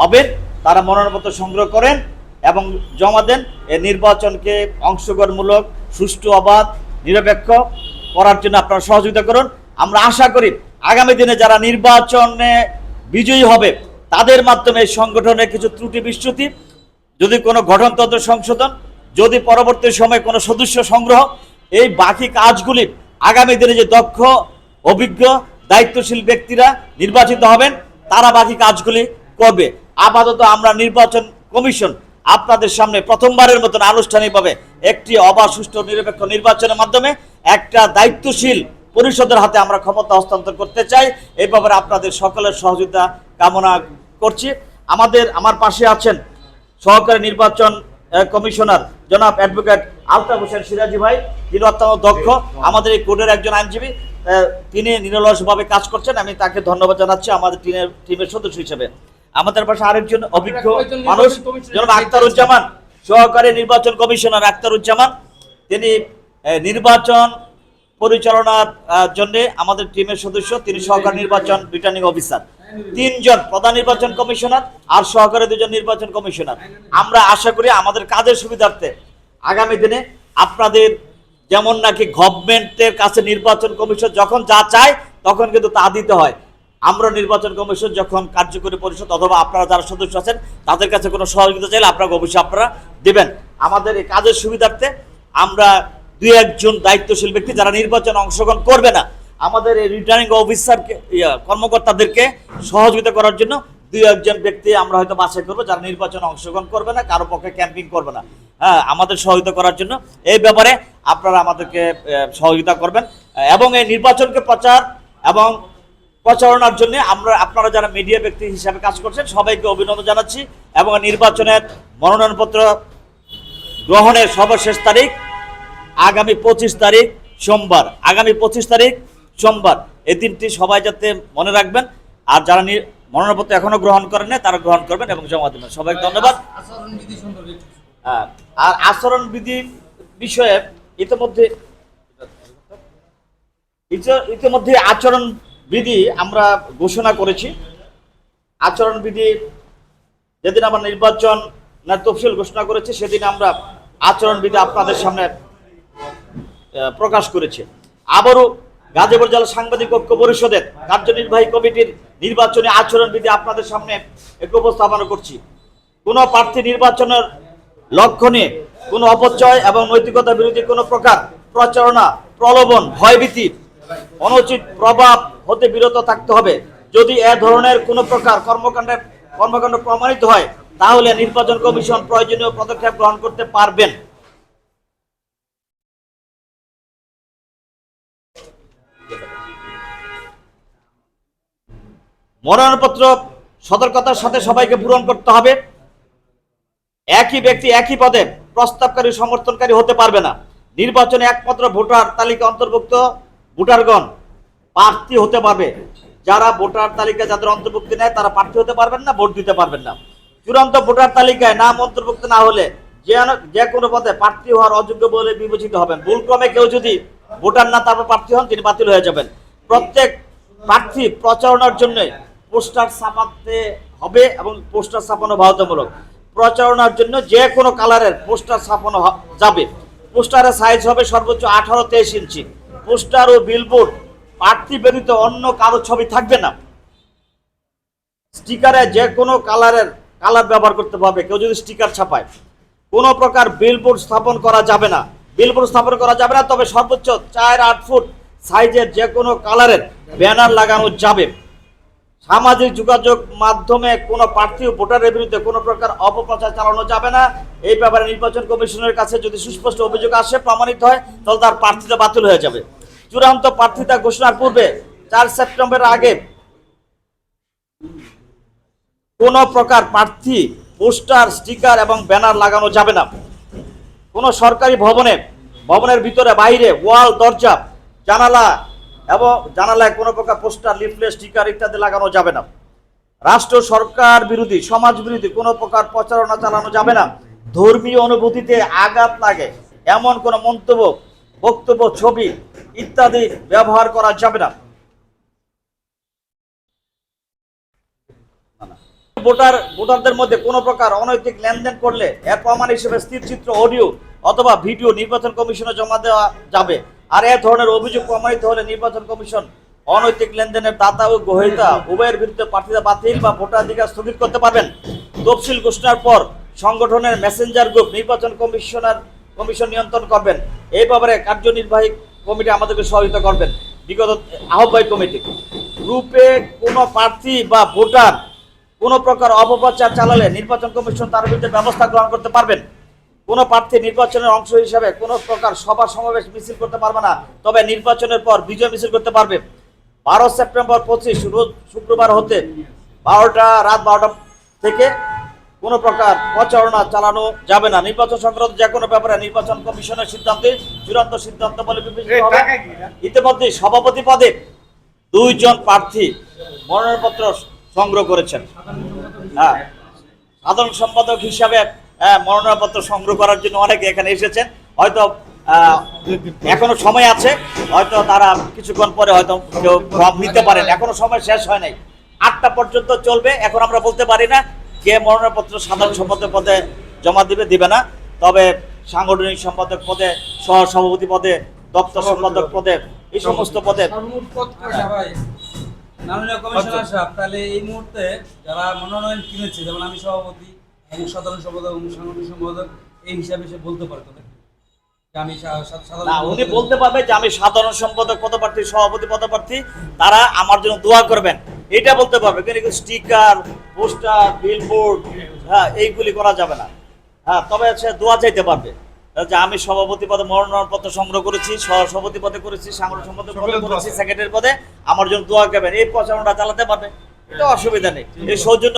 হবেন, তারা মনোনয়নপত্র সংগ্রহ করেন এবং জমা দেন। এই নির্বাচনকে অংশগ্রহণমূলক, সুষ্ঠু, অবাধ, নিরপেক্ষ করার জন্য আপনারা সহযোগিতা করুন। আমরা আশা করি আগামী দিনে যারা নির্বাচনে বিজয়ী হবে, তাদের মাধ্যমে এই সংগঠনের কিছু ত্রুটি বিচ্যুতি, যদি কোনো গঠনতন্ত্র সংশোধন, যদি পরবর্তী সময়ে কোনো সদস্য সংগ্রহ, এই বাকি কাজগুলি আগামী দিনে যে দক্ষ, অভিজ্ঞ, দায়িত্বশীল ব্যক্তিরা নির্বাচিত হবেন, তারা বাকি কাজগুলি করবে। আপাতত আমরা নির্বাচন কমিশন আপনাদের সামনে প্রথমবারের মতন আনুষ্ঠানিকভাবে একটি অবাধ, সুষ্ঠু, নিরপেক্ষ নির্বাচনের মাধ্যমে একটা দায়িত্বশীল পরিষদের হাতে আমরা ক্ষমতা হস্তান্তর করতে চাই। এই ব্যাপারে আপনাদের সকলের সহযোগিতা কামনা করছি। আমাদের, আমার পাশে আছেন সহকারী নির্বাচন কমিশনার জনাব অ্যাডভোকেট আলতাফ হোসেন সিরাজি ভাই। তিনি অত্যন্ত দক্ষ, আমাদের এই কোর্টের একজন আইনজীবী। তিনি নিরলসভাবে কাজ করছেন। আমি তাকে ধন্যবাদ জানাচ্ছি, আমাদের টিমের টিমের সদস্য হিসেবে। আমাদের পাশে আরেকজন অভিজ্ঞ মানুষ জনাব আখতারুজ্জামান সহকারী নির্বাচন কমিশনার আখতারুজ্জামান। তিনি নির্বাচন পরিচালনার জন্য আমাদের টিমের সদস্য তিনি সহকারী নির্বাচন রিটার্নিং অফিসার। তিনজন প্রধান নির্বাচন কমিশনার আর সহকারী দুজন নির্বাচন কমিশনার। আমরা আশা করি আমাদের কাজের সুবিধার্থে আগামী দিনে আপনাদের যেমন নাকি গভর্নমেন্টের কাছে নির্বাচন কমিশন যখন যা চায় তখন কিন্তু তা দিতে হয়। আমরা নির্বাচন কমিশন যখন কার্যকরী পরিষদ অথবা আপনারা যারা সদস্য আছেন, তাদের কাছে কোনো সহযোগিতা চাইলে আপনাকে অবশ্যই আপনারা দেবেন। আমাদের এই কাজের সুবিধার্থে আমরা দুই একজন দায়িত্বশীল ব্যক্তি যারা নির্বাচনে অংশগ্রহণ করবে না, আমাদের এই রিটার্নিং অফিসারকে কর্মকর্তাদেরকে সহযোগিতা করার জন্য দুই একজন ব্যক্তি আমরা হয়তো বাছাই করব যারা নির্বাচনে অংশগ্রহণ করবে না, কারও পক্ষে ক্যাম্পিং করবে না। হ্যাঁ আমাদের সহযোগিতা করার জন্য এই ব্যাপারে আপনারা আমাদেরকে সহযোগিতা করবেন। এবং এই নির্বাচনকে প্রচার এবং প্রচারণার জন্য আমরা আপনারা যারা মিডিয়া ব্যক্তি হিসাবে কাজ করছেন, সবাইকে অভিনন্দন জানাচ্ছি এবং নির্বাচনের মনোনয়নপত্র গ্রহণের সর্বশেষ তারিখ আগামী পঁচিশ তারিখ সোমবার। আগামী পঁচিশ তারিখ সোমবার। এই দিনটি সবাই যাতে মনে রাখবেন। আর যারা মনোনয়নপত্র এখনও গ্রহণ করেন না তারা গ্রহণ করবেন এবং জমা দেবেন। সবাইকে ধন্যবাদ। আর আচরণবিধি বিষয়ে ইতিমধ্যে ইতি- ইতিমধ্যে আচরণ বিধি আমরা ঘোষণা করেছি। আচরণ বিধি যেদিন আমরা নির্বাচন না তফসিল ঘোষণা করেছি, সেদিন আমরা আচরণ বিধি আপনাদের সামনে প্রকাশ করেছে। আবারও গাজীপুর জেলা সাংবাদিক ঐক্য পরিষদের কার্যনির্বাহী কমিটির নির্বাচনী আচরণ বিধি আপনাদের সামনে উপস্থাপন করছি। কোনো প্রার্থী নির্বাচনের লক্ষ্য নিয়ে কোনো অপচয় এবং নৈতিকতা বিরোধী কোনো প্রকার প্রচারণা, প্রলোভন, ভয়ভীতি, অনুচিত প্রভাব হতে বিরত থাকতে হবে। যদি এ ধরনের কোনো প্রকার কর্মকাণ্ডের কর্মকাণ্ড প্রমাণিত হয়, তাহলে নির্বাচন কমিশন প্রয়োজনীয় পদক্ষেপ গ্রহণ করতে পারবেন। মনোনয়নপত্র সতর্কতার সাথে সবাইকে পূরণ করতে হবে। একই ব্যক্তি একই পদে প্রস্তাবকারী, সমর্থনকারী হতে পারবে না। নির্বাচনে একমাত্র ভোটার তালিকা অন্তর্ভুক্ত ভোটারগণ। প্রার্থী হতে পারবে। যারা ভোটার তালিকায় যাদের অন্তর্ভুক্তি নেয়, তারা প্রার্থী হতে পারবেন না, ভোট দিতে পারবেন না। চূড়ান্ত ভোটার তালিকায় নাম অন্তর্ভুক্ত না হলে যে যে কোনো পদে প্রার্থী হওয়ার অযোগ্য বলে বিবেচিত হবেন। ভুলক্রমে কেউ যদি ভোটার না, তারপর প্রার্থী হন, তিনি বাতিল হয়ে যাবেন। প্রত্যেক প্রার্থী প্রচারণার জন্য পোস্টার ছাপাতে হবে এবং পোস্টার ছাপানো বাধ্যতামূলক। প্রচারণার জন্য যে কোনো কালারের পোস্টার ছাপানো যাবে। পোস্টারের সাইজ হবে সর্বোচ্চ আঠারো তেইশ ইঞ্চি। পোস্টার ও বিলবোর্ড প্রার্থী ব্যতীত অন্য কারও ছবি থাকবে না। স্টিকারে যে কোনো কালারের কালার ব্যবহার করতে পারবে, কেউ যদি স্টিকার ছাপায়। কোনো প্রকার বিলবোর্ড স্থাপন করা যাবে না। বিলবোর্ড স্থাপন করা যাবে না, তবে সর্বোচ্চ চার আট ফুট সাইজের যে কোনো কালারের ব্যানার লাগানো যাবে। সামাজিক যোগাযোগ মাধ্যমে কোনো প্রার্থী ও ভোটারের বিরুদ্ধে কোনো প্রকার অপপ্রচার চালানো যাবে না। এই ব্যাপারে নির্বাচন কমিশনের কাছে যদি সুস্পষ্ট অভিযোগ আসে, প্রমাণিত হয়, তাহলে তার প্রার্থিতা বাতিল হয়ে যাবে। চূড়ান্ত প্রার্থিতা ঘোষণার পূর্বে চার সেপ্টেম্বর আগে কোন প্রকার প্রার্থী, পোস্টার, স্টিকার এবং ব্যানার লাগানো যাবে না। কোনো সরকারি ভবনে, ভবনের ভিতরে, বাইরে, ওয়াল, দরজা, জানালা এবং জানালায় কোনো প্রকার পোস্টার, লিফলেট, স্টিকার ইত্যাদি লাগানো যাবে না। রাষ্ট্র সরকার বিরোধী, সমাজ বিরোধী কোনো প্রকার প্রচারণা চালানো যাবে না। ধর্মীয় অনুভূতিতে আঘাত লাগে। এমন কোনো মন্তব্য বক্তব্য, ছবি ইত্যাদি ব্যবহার করা যাবে না। ভোটার, ভোটারদের মধ্যে কোনো প্রকার অনৈতিক লেনদেন করলে এর প্রমাণ হিসেবে স্থিরচিত্র অডিও অথবা ভিডিও নির্বাচন কমিশনে জমা দেওয়া যাবে। আর এ ধরনের অভিযোগ প্রমাণিত হলে নির্বাচন কমিশন অনৈতিক লেনদেনের দাতা ও গ্রহীতা উভয়ের বিরুদ্ধে প্রার্থীতা বাতিল বা ভোটাধিকার স্থগিত করতে পারবেন। তফসিল ঘোষণার পর সংগঠনের মেসেঞ্জার গ্রুপ নির্বাচন কমিশনার কমিশন নিয়ন্ত্রণ করবেন। এই ব্যাপারে কার্যনির্বাহী কমিটি আমাদেরকে সহযোগিতা করবেন। বিগত আহ্বায়ক কমিটি। গ্রুপে কোনো প্রার্থী বা ভোটার কোনো প্রকার অপপ্রচার চালালে নির্বাচন কমিশন তার বিরুদ্ধে ব্যবস্থা গ্রহণ করতে পারবেন। কোনো প্রার্থী নির্বাচনের অংশ হিসাবে কোনো প্রকার সভা সমাবেশ মিছিল করতে পারবে না, তবে নির্বাচনের পর বিজয় মিছিল করতে পারবে। বারো সেপ্টেম্বর পঁচিশ, রোজ শুক্রবার হতে বারোটা, রাত বারোটা থেকে কোনো প্রকার প্রচারণা চালানো যাবে না। নির্বাচন সংক্রান্ত যে কোনো ব্যাপারে নির্বাচন কমিশনের সিদ্ধান্তে চূড়ান্ত সিদ্ধান্ত বলে বিবেচিত হবে। ইতিমধ্যে সভাপতি পদে দুইজন প্রার্থী মনোনয়নপত্র সংগ্রহ করেছেন। হ্যাঁ সাধারণ সম্পাদক হিসাবে আহ, মনোনয়নপত্র সংগ্রহ করার জন্য অনেকে এখানে এসেছেন। হয়তো আহ, এখনও সময় আছে। হয়তো তারা কিছুক্ষণ পরে হয়তো কেউ নিতে পারেন। এখনও সময় শেষ হয় নাই। আটটা পর্যন্ত চলবে। এখন আমরা বলতে পারি না কে মনোনয়নপত্র সাধারণ সম্পাদক পদে জমা দিবে দিবে না। তবে সাংগঠনিক সম্পাদক পদে সহ সভাপতি পদে দপ্তর সম্পাদক পদে। এই সমস্ত পদে। মাননীয় কমিশনার সাহেব তাহলে এই মুহূর্তে যারা মনোনয়ন কিনেছে যেমন আমি সভাপতি এবং সাধারণ সম্পাদক এবং সাংগঠনিক সম্পাদক এই হিসাবে সে বলতে পারতো নাকি আমি সা- সা- সাধারণ না উনি বলতে পারবে যে আমি সাধারণ সম্পাদক পদপ্রার্থী সভাপতি পদপ্রার্থী তারা আমার জন্য দোয়া করবেন। এটা বলতে পারবে। কিন্তু স্টিকার পোস্টার বিলবোর্ড হ্যাঁ এইগুলি করা যাবে না। হ্যাঁ তবে সে দোয়া চাইতে পারবে। যে আমি সভাপতি পদে মনোনয়নপত্র সংগ্রহ করেছি সভাপতি পদে করেছি সাংগঠনিক সম্পাদক পদে করেছি সেক্রেটারি পদে আমার জন্য দোয়া করবেন। এই প্রচারণা চালাতে পারবে। এটা অসুবিধা নেই। এই সৌজন্য